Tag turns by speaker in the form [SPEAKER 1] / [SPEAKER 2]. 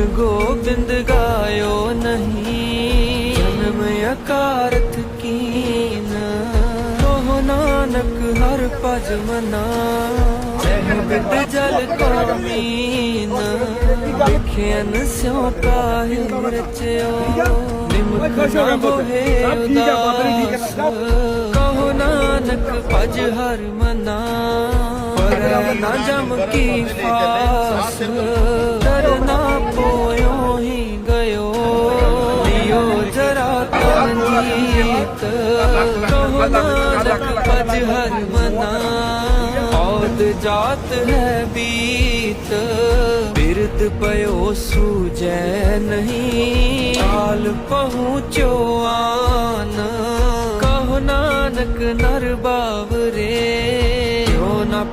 [SPEAKER 1] ਗੁਣ ਗੋਬਿੰਦ ਗਾਇਓ ਨਹੀਂ ਜਨਮ ਅਕਾਰਥ ਕੀਨ ਕਹੋ ਨਾਨਕ ਹਰ ਭਜ ਮਨਾ ਬਿਦ ਜਲ ਕੋ ਮੀਨ ਦੇਖਿਆਨ ਸਿਉ ਕਾਹਿ ਰਚਿਓ ਕਹੋ ਨਾਨਕ ਭਜ ਹਰ ਮਨਾ ਪਰ ਨਾ ਜਮ ਕੀ ਫਾਸ ਕਹੋ ਨਾਨਕ ਭਜ ਹਰ ਮਨਾ ਔਦ ਜਾਤ ਹੈ ਬੀਤ ਬਿਰਦ ਪਇਓ ਸੂਜੈ ਨਹੀਂ। ਹਾਲ ਪਹੁੰਚੋ ਆਨ ਕਹੋ ਨਾਨਕ ਨਰ ਬਾਵਰੇ ਜੋ ਨ